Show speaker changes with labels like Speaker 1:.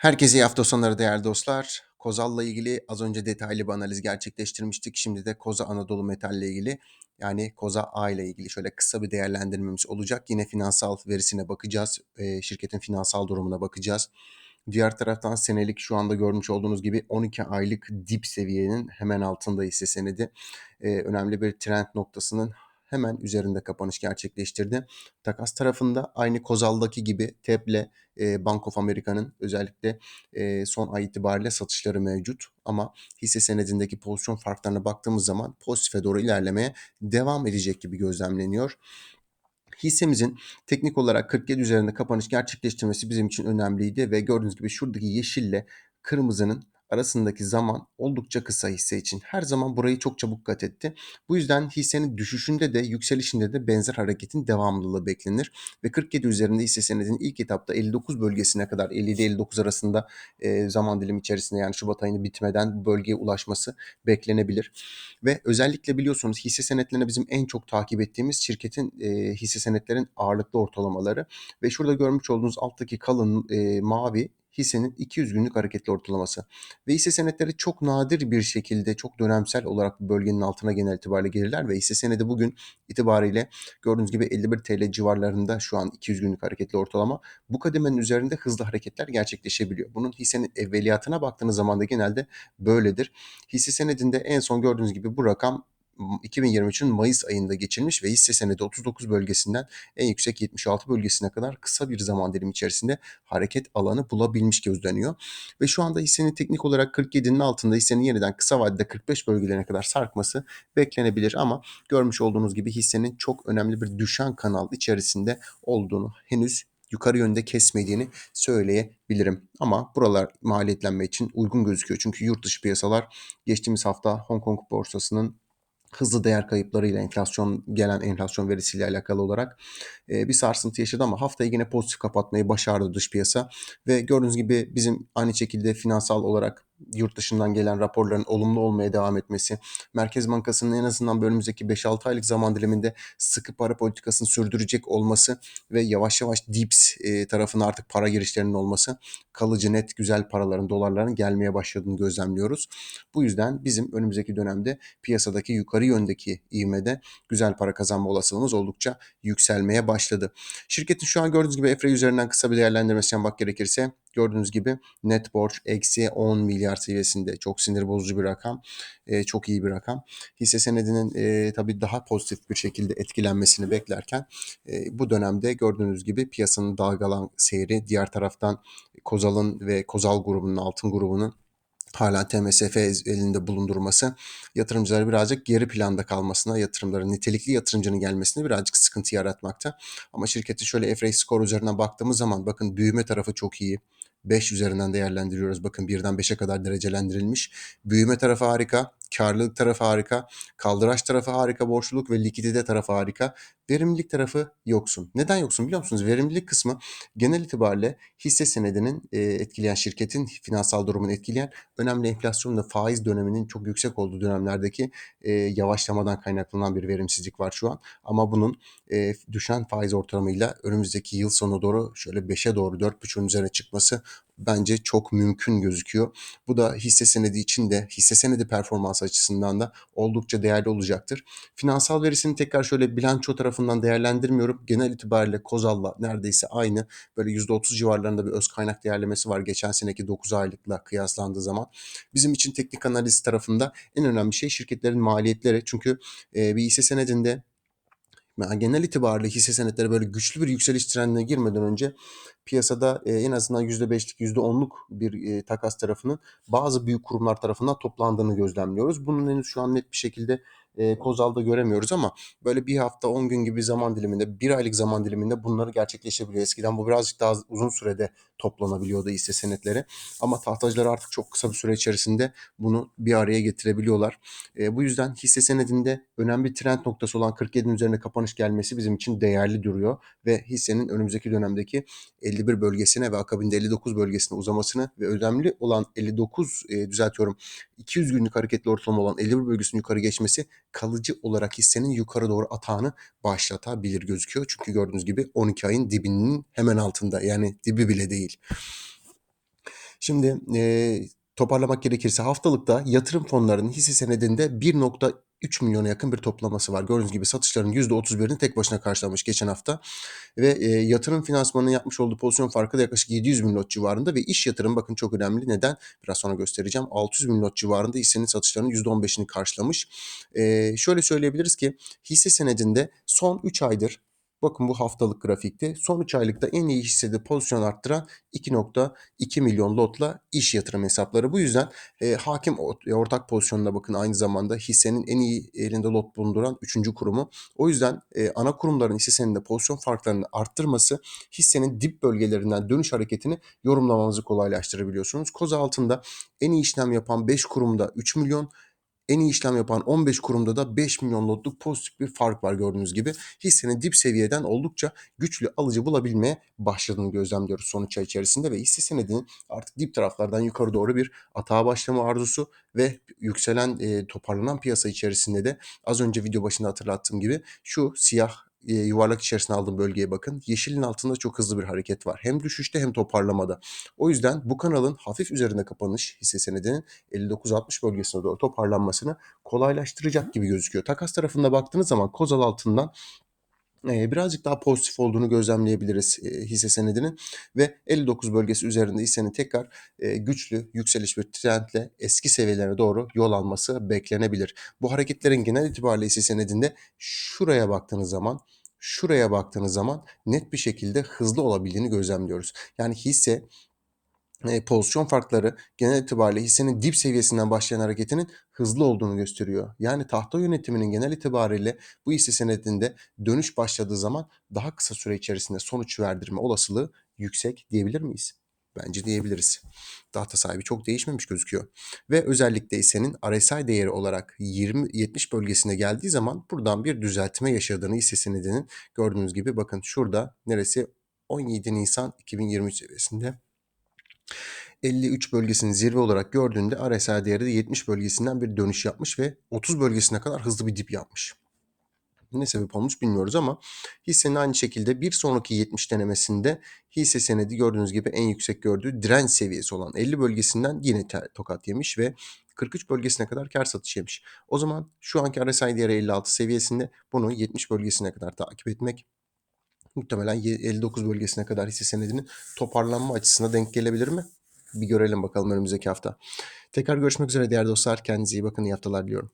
Speaker 1: Herkese iyi hafta sonları değerli dostlar. Kozal'la ilgili az önce detaylı bir analiz gerçekleştirmiştik. Şimdi de Koza Anadolu Metal ile ilgili yani Koza A ile ilgili şöyle kısa bir değerlendirmemiz olacak. Yine finansal verisine bakacağız. E, şirketin finansal durumuna bakacağız. Diğer taraftan senelik şu anda görmüş olduğunuz gibi 12 aylık dip seviyenin hemen altında hisse senedi. E, önemli bir trend noktasının hemen üzerinde kapanış gerçekleştirdi. Takas tarafında aynı Kozal'daki gibi TEP'le e, Bank of America'nın özellikle e, son ay itibariyle satışları mevcut. Ama hisse senedindeki pozisyon farklarına baktığımız zaman pozitife doğru ilerlemeye devam edecek gibi gözlemleniyor. Hissemizin teknik olarak 47 üzerinde kapanış gerçekleştirmesi bizim için önemliydi ve gördüğünüz gibi şuradaki yeşille kırmızının arasındaki zaman oldukça kısa hisse için. Her zaman burayı çok çabuk kat etti. Bu yüzden hissenin düşüşünde de yükselişinde de benzer hareketin devamlılığı beklenir. Ve 47 üzerinde hisse senedinin ilk etapta 59 bölgesine kadar 50 ile 59 arasında e, zaman dilimi içerisinde yani Şubat ayını bitmeden bölgeye ulaşması beklenebilir. Ve özellikle biliyorsunuz hisse senetlerine bizim en çok takip ettiğimiz şirketin e, hisse senetlerin ağırlıklı ortalamaları. Ve şurada görmüş olduğunuz alttaki kalın e, mavi hissenin 200 günlük hareketli ortalaması. Ve hisse senetleri çok nadir bir şekilde çok dönemsel olarak bu bölgenin altına genel itibariyle gelirler ve hisse senedi bugün itibariyle gördüğünüz gibi 51 TL civarlarında şu an 200 günlük hareketli ortalama. Bu kademenin üzerinde hızlı hareketler gerçekleşebiliyor. Bunun hissenin evveliyatına baktığınız zaman da genelde böyledir. Hisse senedinde en son gördüğünüz gibi bu rakam 2023'ün Mayıs ayında geçilmiş ve hisse senedi 39 bölgesinden en yüksek 76 bölgesine kadar kısa bir zaman dilimi içerisinde hareket alanı bulabilmiş gözleniyor. Ve şu anda hissenin teknik olarak 47'nin altında hissenin yeniden kısa vadede 45 bölgelerine kadar sarkması beklenebilir ama görmüş olduğunuz gibi hissenin çok önemli bir düşen kanal içerisinde olduğunu henüz yukarı yönde kesmediğini söyleyebilirim. Ama buralar maliyetlenme için uygun gözüküyor. Çünkü yurt dışı piyasalar geçtiğimiz hafta Hong Kong borsasının hızlı değer kayıplarıyla enflasyon gelen enflasyon verisiyle alakalı olarak e, bir sarsıntı yaşadı ama haftayı yine pozitif kapatmayı başardı dış piyasa. Ve gördüğünüz gibi bizim aynı şekilde finansal olarak yurt dışından gelen raporların olumlu olmaya devam etmesi, Merkez Bankası'nın en azından önümüzdeki 5-6 aylık zaman diliminde sıkı para politikasını sürdürecek olması ve yavaş yavaş DIPS e, tarafına artık para girişlerinin olması kalıcı net güzel paraların, dolarların gelmeye başladığını gözlemliyoruz. Bu yüzden bizim önümüzdeki dönemde piyasadaki yukarı yöndeki ivmede güzel para kazanma olasılığımız oldukça yükselmeye başladı. Şirketin şu an gördüğünüz gibi EFRE üzerinden kısa bir değerlendirmesi yapmak gerekirse gördüğünüz gibi net borç eksi 10 milyar seviyesinde çok sinir bozucu bir rakam. E, çok iyi bir rakam. Hisse senedinin e, tabii daha pozitif bir şekilde etkilenmesini beklerken e, bu dönemde gördüğünüz gibi piyasanın dalgalan seyri diğer taraftan Kozal'ın ve Kozal grubunun altın grubunun hala TMSF elinde bulundurması yatırımcıları birazcık geri planda kalmasına, yatırımların nitelikli yatırımcının gelmesine birazcık sıkıntı yaratmakta. Ama şirketin şöyle FRA skor üzerinden baktığımız zaman bakın büyüme tarafı çok iyi. 5 üzerinden değerlendiriyoruz. Bakın birden 5'e kadar derecelendirilmiş. Büyüme tarafı harika. Karlılık tarafı harika, kaldıraç tarafı harika, borçluluk ve likidite tarafı harika. Verimlilik tarafı yoksun. Neden yoksun biliyor musunuz? Verimlilik kısmı genel itibariyle hisse senedinin e, etkileyen şirketin finansal durumunu etkileyen önemli enflasyon ve faiz döneminin çok yüksek olduğu dönemlerdeki e, yavaşlamadan kaynaklanan bir verimsizlik var şu an. Ama bunun e, düşen faiz ortalamayla önümüzdeki yıl sonu doğru şöyle 5'e doğru 4.5'ün üzerine çıkması bence çok mümkün gözüküyor. Bu da hisse senedi için de hisse senedi performans açısından da oldukça değerli olacaktır. Finansal verisini tekrar şöyle bilanço tarafından değerlendirmiyorum. Genel itibariyle Kozal'la neredeyse aynı. Böyle %30 civarlarında bir öz kaynak değerlemesi var geçen seneki 9 aylıkla kıyaslandığı zaman. Bizim için teknik analiz tarafında en önemli şey şirketlerin maliyetleri. Çünkü bir hisse senedinde yani genel itibariyle hisse senetleri böyle güçlü bir yükseliş trendine girmeden önce piyasada e, en azından %5'lik %10'luk bir e, takas tarafının bazı büyük kurumlar tarafından toplandığını gözlemliyoruz. Bunun henüz şu an net bir şekilde e, Kozal'da göremiyoruz ama böyle bir hafta 10 gün gibi zaman diliminde, bir aylık zaman diliminde bunları gerçekleşebiliyor. Eskiden bu birazcık daha uzun sürede toplanabiliyordu hisse senetleri. Ama tahtacılar artık çok kısa bir süre içerisinde bunu bir araya getirebiliyorlar. E, bu yüzden hisse senedinde önemli trend noktası olan 47'nin üzerine kapanış gelmesi bizim için değerli duruyor ve hissenin önümüzdeki dönemdeki 51 bölgesine ve akabinde 59 bölgesine uzamasını ve önemli olan 59 e, düzeltiyorum 200 günlük hareketli ortalama olan 51 bölgesinin yukarı geçmesi kalıcı olarak hissenin yukarı doğru atağını başlatabilir gözüküyor. Çünkü gördüğünüz gibi 12 ayın dibinin hemen altında yani dibi bile değil. Şimdi, eee, toparlamak gerekirse haftalıkta yatırım fonlarının hisse senedinde 1.3 milyona yakın bir toplaması var. Gördüğünüz gibi satışların %31'ini tek başına karşılamış geçen hafta ve, eee, yatırım finansmanının yapmış olduğu pozisyon farkı da yaklaşık 700.000 lot civarında ve iş yatırım bakın çok önemli. Neden? Biraz sonra göstereceğim. 600.000 lot civarında hissenin satışlarının %15'ini karşılamış. Eee, şöyle söyleyebiliriz ki hisse senedinde son 3 aydır bakın bu haftalık grafikte son 3 aylıkta en iyi hissede pozisyon arttıran 2.2 milyon lotla iş yatırım hesapları. Bu yüzden, eee, hâkim ort ortak pozisyonuna bakın aynı zamanda hissenin en iyi elinde lot bulunduran 3. kurumu. O yüzden, eee, ana kurumların hisse senedinde pozisyon farklarını arttırması hissenin dip bölgelerinden dönüş hareketini yorumlamanızı kolaylaştırabiliyorsunuz. Koza altında en iyi işlem yapan 5 kurumda 3 milyon, en iyi işlem yapan 15 kurumda da 5 milyon lotluk pozitif bir fark var gördüğünüz gibi. Hissenin dip seviyeden oldukça güçlü alıcı bulabilmeye başladığını gözlemliyoruz son 3 ay içerisinde ve hisse senedinin artık dip taraflardan yukarı doğru bir atağa başlama arzusu ve yükselen, eee, toparlanan piyasa içerisinde de az önce video başında hatırlattığım gibi şu siyah, yuvarlak içerisine aldığım bölgeye bakın. Yeşilin altında çok hızlı bir hareket var. Hem düşüşte hem toparlamada. O yüzden bu kanalın hafif üzerinde kapanış hisse senedinin 59-60 bölgesine doğru toparlanmasını kolaylaştıracak gibi gözüküyor. Takas tarafına baktığınız zaman Kozal altından, birazcık daha pozitif olduğunu gözlemleyebiliriz, eee, hisse senedinin ve 59 bölgesi üzerinde hissenin tekrar, eee, güçlü yükseliş bir trendle eski seviyelerine doğru yol alması beklenebilir. Bu hareketlerin genel itibariyle hisse senedinde şuraya baktığınız zaman, şuraya baktığınız zaman net bir şekilde hızlı olabildiğini gözlemliyoruz. Yani hisse, pozisyon farkları genel itibariyle hissenin dip seviyesinden başlayan hareketinin hızlı olduğunu gösteriyor. Yani tahta yönetiminin genel itibariyle bu hisse senedinde dönüş başladığı zaman daha kısa süre içerisinde sonuç verdirme olasılığı yüksek diyebilir miyiz? Bence diyebiliriz. Tahta sahibi çok değişmemiş gözüküyor ve özellikle hissenin RSI değeri olarak 20-70 bölgesine geldiği zaman buradan bir düzeltme yaşadığını hisse senedinin gördüğünüz gibi bakın şurada neresi? 17 Nisan 2023 seviyesinde 53 bölgesini zirve olarak gördüğünde RSI değeri de 70 bölgesinden bir dönüş yapmış ve 30 bölgesine kadar hızlı bir dip yapmış. Ne sebep olmuş bilmiyoruz ama hissenin aynı şekilde bir sonraki 70 denemesinde hisse senedi gördüğünüz gibi en yüksek gördüğü direnç seviyesi olan 50 bölgesinden yine tokat yemiş ve 43 bölgesine kadar kâr satışı yemiş. O zaman şu anki RSI değeri 56 seviyesinde bunu 70 bölgesine kadar takip etmek muhtemelen ye 59 bölgesine kadar hisse senedinin toparlanma açısına denk gelebilir mi? Bir görelim bakalım önümüzdeki hafta. Tekrar görüşmek üzere değerli dostlar. Kendinize iyi bakın. İyi haftalar diliyorum.